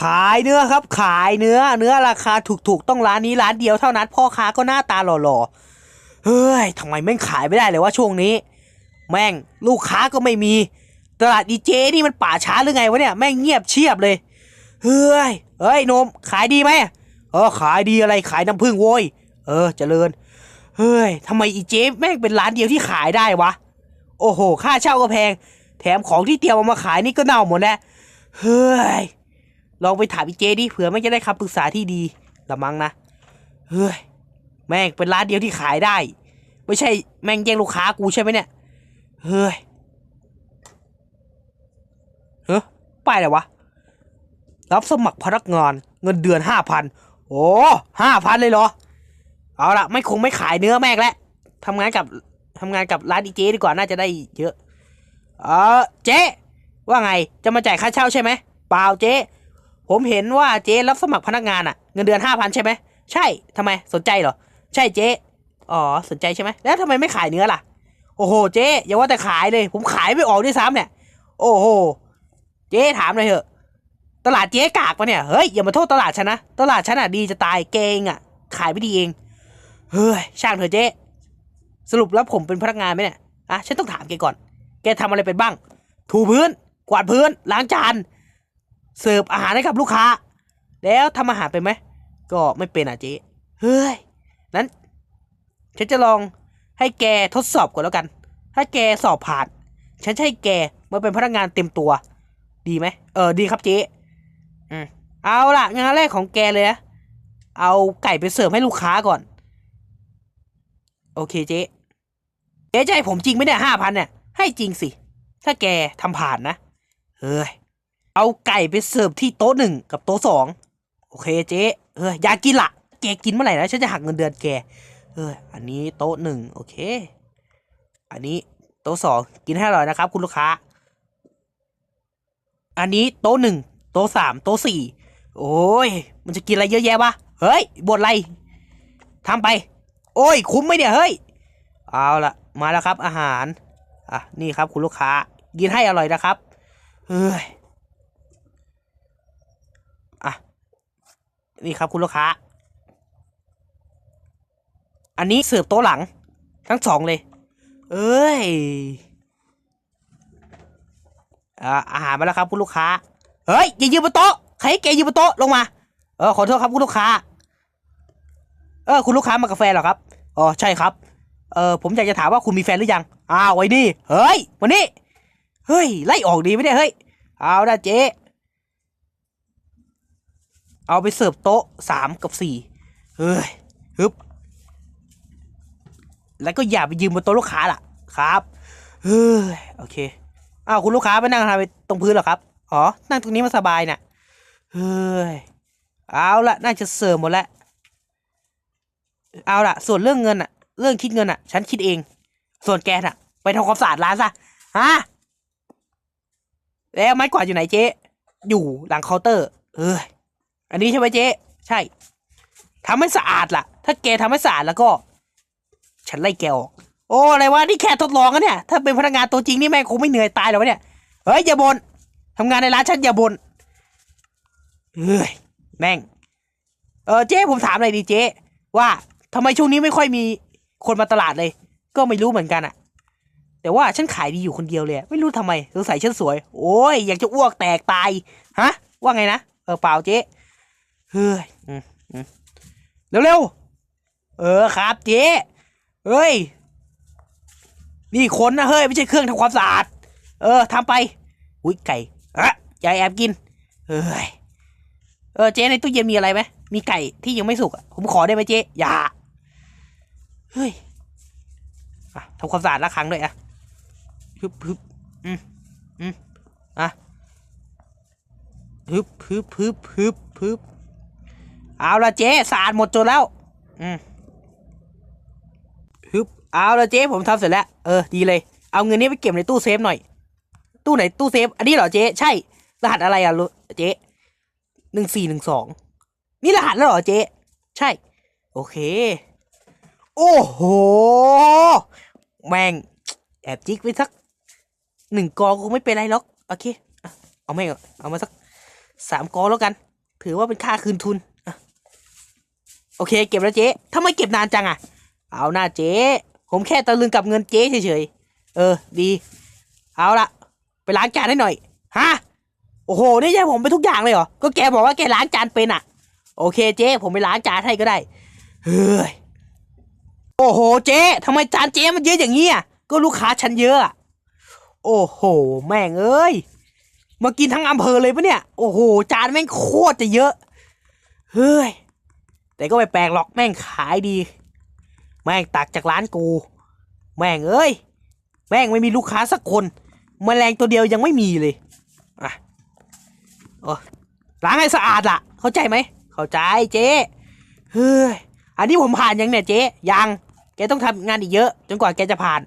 ขายเนื้อครับ ขายเนื้อ เนื้อราคาถูกๆต้องร้านนี้ร้านเดียวเท่านั้น พ่อค้าก็หน้าตาหล่อๆเฮ้ยทำไมแม่งขายไม่ได้เลยวะช่วงนี้ แม่งลูกค้าก็ไม่มี ตลาดดีเจนี่มันป่าช้าหรือไงวะเนี่ยแม่งเงียบเชียบเลยเฮ้ยเฮ้ยนมขายดีไหมเออขายดีอะไรขายน้ำผึ้งโว้ยเออเจริญเฮ้ยทำไมอีเจแม่งเป็นร้านเดียวที่ขายได้วะโอ้โห ค่าเช่าก็แพง แถมของที่เตรียมเอามาขายนี่ก็เน่าหมดแล้วเฮ้ย ลองไปถามอีเจดิเผื่อไม่จะได้คำปรึกษาที่ดีละมั้งนะ เฮ้ย แม่งเป็นร้านเดียวที่ขายได้ ไม่ใช่แม่งแย่งลูกค้ากูใช่ไหมเนี่ย เฮ้ย เฮ้ยป้ายอะไรวะ รับสมัครพนักงานเงินเดือนห้าพัน โอ้ห้าพันเลยเหรอ เอาละไม่คงไม่ขายเนื้อแม่งแล้วทำงานกับทำงานกับร้านอีเจดีกว่าน่าจะได้เยอะ เออเจ๊ว่าไง จะมาจ่ายค่าเช่าใช่ไหม เปล่าเจ๊ ผมเห็นว่าเจ๊รับสมัครพนักงานอะเงินเดือนห้าพันใช่ไหมใช่ทำไมสนใจเหรอ ใช่เจ๊อ๋อสนใจใช่ไหมแล้วทำไมไม่ขายเนื้อล่ะ โอ้โห เจ๊อย่าว่าแต่ขายเลย ผมขายไม่ออกด้วยซ้ำเนี่ย โอ้โห เจ๊ถามหน่อยเถอะ ตลาดเจ๊กากปะเนี่ยเฮ้ยอย่ามาโทษตลาดฉันนะตลาดฉันอะดีจะตายเกงอะขายไม่ดีเองเฮ้ยช่างเถอะเจ๊สรุปแล้วผมเป็นพนักงานไหมเนี่ยอะฉันต้องถามแกก่อน แกทำอะไรเป็นบ้าง ถูพื้น กวาดพื้น ล้างจาน เสิร์ฟอาหารให้กับลูกค้า แล้วทำอาหารเป็นไหม ก็ไม่เป็นอะเจ๊เฮ้ยนั้นฉันจะลองให้แกทดสอบก่อนแล้วกัน ถ้าแกสอบผ่าน ฉันจะให้แกมาเป็นพนักงานเต็มตัว ดีไหมเออดีครับเจ๊อืมเอาล่ะ งานแรกของแกเลยนะเอาไก่ไปเสิร์ฟให้ลูกค้าก่อน โอเคเจ๊เจ๊จะให้ผมจริงไหมเนี่ยห้าพันเนี่ยให้จริงสิ ถ้าแกทำผ่านนะ เฮ้ย เอาไก่ไปเสิร์ฟที่โต๊ะหนึ่งกับโต๊ะสองโอเคเจ๊เอออยากกินละแกกินเมื่อไหร่นะฉันจะหักเงินเดือนแกเอออันนี้โต๊ะหนึ่งโอเค อันนี้โต๊ะสองกินให้อร่อยนะครับ คุณลูกค้า อันนี้โต๊ะหนึ่งโต๊ะสามโต๊ะสี่โอ้ยมันจะกินอะไรเยอะแยะวะเฮ้ยบทอะไรทำไป โอ้ย คุ้มไหมเนี่ยเฮ้ยเอาละมาแล้วครับอาหารอะนี่ครับคุณลูกค้า กินให้อร่อยนะครับเฮ้ย อะ นี่ครับคุณลูกค้า อันนี้เสิร์ฟโต๊ะหลัง ทั้งสองเลย เอ้ยอ่าอาหารมาแล้วครับคุณลูกค้า เฮ้ยอย่ายืนบนโต๊ะใครให้แกยืนบนโต๊ะลงมา เออขอโทษครับคุณลูกค้า เออคุณลูกค้ามากาแฟเหรอครับอ๋อใช่ครับ เออผมอยากจะถามว่าคุณมีแฟนหรือยัง อ้าวไว้นี่ เฮ้ยวันนี้ เฮ้ยไล่ออกดีไหมเนี่ยเฮ้ย เอาละเจ๊ เอาไปเสิร์ฟโต๊ะสามกับสี่เฮ้ยฮึบแล้วก็อย่าไปยืมบนโต๊ะลูกค้าล่ะครับเฮ้ยโอเคอ้าวคุณลูกค้าไปนั่งทำไปตรงพื้นเหรอครับอ๋อนั่งตรงนี้มันสบายน่ะเฮ้ยเอาละน่าจะเสิริมหมดแล้วเอาละส่วนเรื่องเงินอะเรื่องคิดเงินอะฉันคิดเอง ส่วนแกน่ะ ไปทำความสะอาดร้านซะฮะแล้วไม้กวาดอยู่ไหนเจ๊อยู่หลังเคาน์เตอร์เอ้ย อันนี้ใช่ไหมเจ๊ใช่ทำให้สะอาดล่ะ ถ้าแกทำให้สะอาดแล้วก็ ฉันไล่แกออก โอ้อะไรวะนี่แค่ทดลองกันเนี่ย ถ้าเป็นพนักงานตัวจริงนี่แม่งคงไม่เหนื่อยตายหรอกวะเนี่ยเฮ้ยอย่าบน่นทำงานในร้านฉันอย่าบน่นเฮ้ยแม่ง เออเจ๊ผมถามอะไรดีเจ๊ว่าทำไมช่วงนี้ไม่ค่อยมีคนมาตลาดเลย ก็ไม่รู้เหมือนกันอะแต่ว่าฉันขายดีอยู่คนเดียวเลยไม่รู้ทำไมสงสัยฉันสวย โอ้ยอยากจะอ้วกแตกตายฮะว่าไงนะเออเปล่าเจ๊ เฮ้ยอืมอืมเร็วๆ เออครับเจ๊เฮ้ย นี่คนนะเฮ้ย ไม่ใช่เครื่องทำความสะอาด เออทำไป อุ้ยไก่อะยายแอบกิน เฮ้ย เออเจ๊ในตู้เย็นมีอะไรไหมมีไก่ที่ยังไม่สุกผมขอได้ไหมเจ๊อย่า เฮ้ยอะทำความสะอาดละครั้งด้วยอะฮึบฮึบอืมอืมอะฮึบฮึบฮึบฮึบฮึบ เอาละเจ๊สะอาดหมดจนแล้ว อืมฮึบเอาละเจ๊ผมทำเสร็จแล้ว เออ ดีเลย เอาเงินนี้ไปเก็บในตู้เซฟหน่อย ตู้ไหนตู้เซฟ อันนี้เหรอเจ๊ ใช่ รหัสอะไรอะลูเจ๊หนึ่งสี่หนึ่งสอง นี่รหัสแล้วเหรอเจ๊ ใช่ โอเค โอ้โห แม่ง แอบจิกไปสักหนึ่งกองคงไม่เป็นไรหรอก โอเค เอาไม่งเอามาสักสามกองแล้วกัน ถือว่าเป็นค่าคืนทุน โอเค เก็บแล้วเจ๊ทำไมเก็บนานจังอะเอาหน้าเจ๊ผมแค่ตะลึงกับเงินเจ๊เฉยๆเออ ดี เอาละไปล้างจานให้หน่อยฮะโอ้โหนี่ใช่ผมไปทุกอย่างเลยเหรอก็แกบอกว่าแกล้างจานเป็นอะโอเคเจ๊ผมไปล้างจานให้ก็ได้เฮ้ยโอ้โหเจ๊ทำไมจานเจ๊มันเยอะอย่างนี้อะก็ลูกค้าฉันเยอะอะโอ้โห แม่งเอ้ยมากินทั้งอำเภอเลยปะเนี่ย โอ้โห จานแม่งโคตรจะเยอะ เฮ้ย แต่ก็ไม่แปลกหรอกแม่งขายดี แม่งตักจากร้านกู แม่งเอ้ย แม่งไม่มีลูกค้าสักคนมแมลงตัวเดียวยังไม่มีเลยอะโอ้ล้างให้สะอาดล่ะ เข้าใจไหม เข้าใจเจ๊เฮ้ยอันนี้ผมผ่านยังเนี่ยเจ๊ยังแกต้องทำงานอีกเยอะ จนกว่าแกจะผ่าน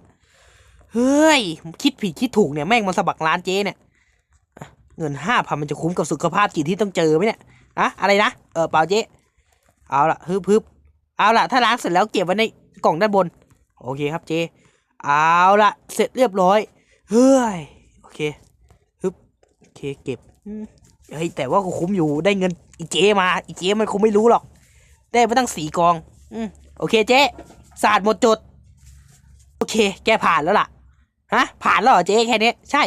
เฮ้ย คิดผิดคิดถูกเนี่ยแม่งมาสมัครร้านเจ๊เนี่ยเงินห้าพันมันจะคุ้มกับสุขภาพจิตที่ต้องเจอไหมเนี่ยอะอะไรนะ เออเปล่าเจ๊ เอาละฮึบฮึบเอาละถ้าล้างเสร็จแล้วเก็บไว้ในกล่องด้านบน โอเคครับเจ๊เอาละเสร็จเรียบร้อย เฮ้ย โอเคฮึบโอเคเก็บเฮ้ยแต่ว่าคุ้มอยู่ได้เงินอีเจมาอีเจมันคงไม่รู้หรอก ได้มาตั้งสี่กอง อืมโอเคเจ๊ศาสะอาดหมดจด โอเค แกผ่านแล้วล่ะฮะผ่านแล้วเหรอเจ๊แค่นี้ใช่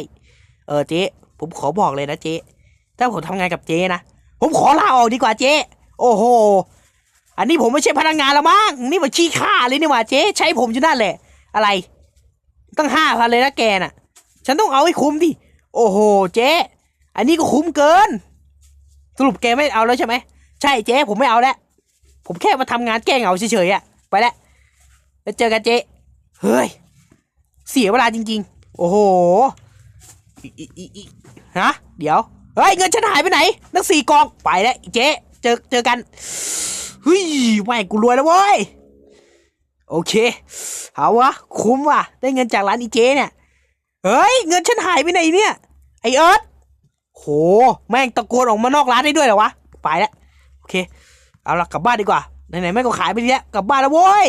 เออเจ๊ผมขอบอกเลยนะเจ๊ถ้าผมทำงานกับเจ๊นะ ผมขอลาออกดีกว่าเจ๊โอ้โห อันนี้ผมไม่ใช่พนักงานแล้วมั้งนี่มันขี้ข้าเลยนี่หว่าเจ๊ใช้ผมอยู่นั่นแหละ อะไร ตั้งห้าพันเลยนะแกน่ะ ฉันต้องเอาให้คุ้มดิโอ้โห เจ๊อันนี้ก็คุ้มเกิน สรุปแกไม่เอาแล้วใช่ไหมใช่เจ๊ผมไม่เอาแล้วผมแค่มาทำงานแก้เหงาเฉยๆอะไปแล้วแล้วเจอกันเจ๊เฮ้ยเสียเวลาจริง ๆ โอ้โหอีอีอีอีฮะเดี๋ยวเฮ้ยเงินฉันหายไปไหนตั้งสี่กองไปแล้วเจ๊เจอเจอกัน เฮ้ยแม่งกูรวยแล้วเว้ย โอเค เอาวะ คุ้มว่ะ ได้เงินจากร้านอีเจเนี่ย เฮ้ย เงินฉันหายไปไหนเนี่ย ไอเอิร์ธโห แม่งตะโกนออกมานอกร้านได้ด้วยเหรอวะ ไปแล้ว โอเค เอาละกลับบ้านดีกว่า ไหนๆแม่งก็ขายไปแล้วกลับบ้านแล้วโว้ย